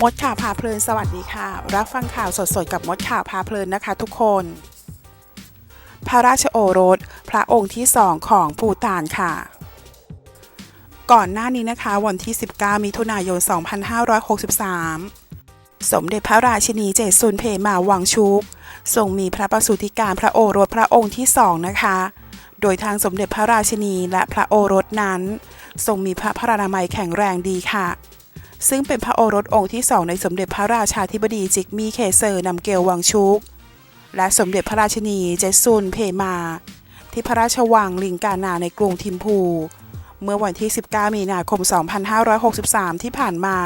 มดข่าวพาเพลินสวัสดีค่ะ รับฟังข่าวสดๆ กับมดข่าวพาเพลินนะคะทุกคน พระราชโอรส พระองค์ที่สองของปูตานค่ะ ก่อนหน้านี้นะคะ วันที่ 19 มิถุนายน 2563 สมเด็จพระราชินีเจซุนเพมาวังชุกทรงมีพระประสูติการพระโอรสพระองค์ที่สองนะคะ โดยทางสมเด็จพระราชินีและพระโอรสนั้น ทรงมีพระพรานามัยแข็งแรงดีค่ะ ซึ่งเป็นพระโอรสองค์ที่สองในสมเด็จพระราชาธิบดีจิกมีเคเซอร์นำเกลวังชุก และสมเด็จพระราชินีเจซุนเพมา ที่พระราชวังลิงกานาในกรุงทิมพู เมื่อวันที่ 19 มีนาคม 2563 ที่ผ่านมา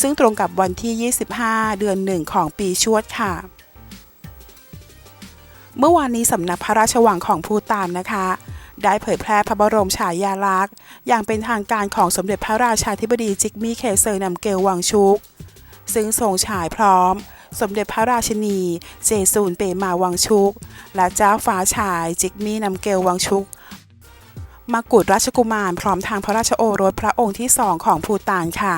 ซึ่งตรงกับวันที่ 25 เดือนหนึ่งของปีชวดค่ะ เมื่อวานนี้สำนักพระราชวังของภูตานนะคะ ได้เผยแพร่พระบรมฉายาลักษณ์ อย่างเป็นทางการของสมเด็จพระราชาธิบดีจิกมีเคเซอร์นำเกลวังชุก ซึ่งทรงฉายพร้อม สมเด็จพระราชินี เจซูนเปมาวังชุก และเจ้าฟ้าชายจิกมีนำเกลวังชุกมากุฎราชกุมารพร้อมทางพระราชโอรสพระองค์ที่สองของภูตานค่ะ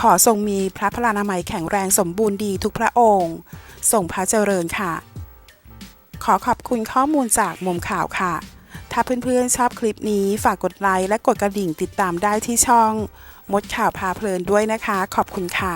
ขอทรงมีพระพลานามัยแข็งแรงสมบูรณ์ดีทุกพระองค์ ส่งพระเจริญค่ะ ขอขอบคุณข้อมูลจากมุมข่าวค่ะ ถ้าเพื่อนๆชอบคลิปนี้ฝากกดไลค์และกดกระดิ่งติดตามได้ที่ช่อง มดข่าวพาเพลินด้วยนะคะ ขอบคุณค่ะ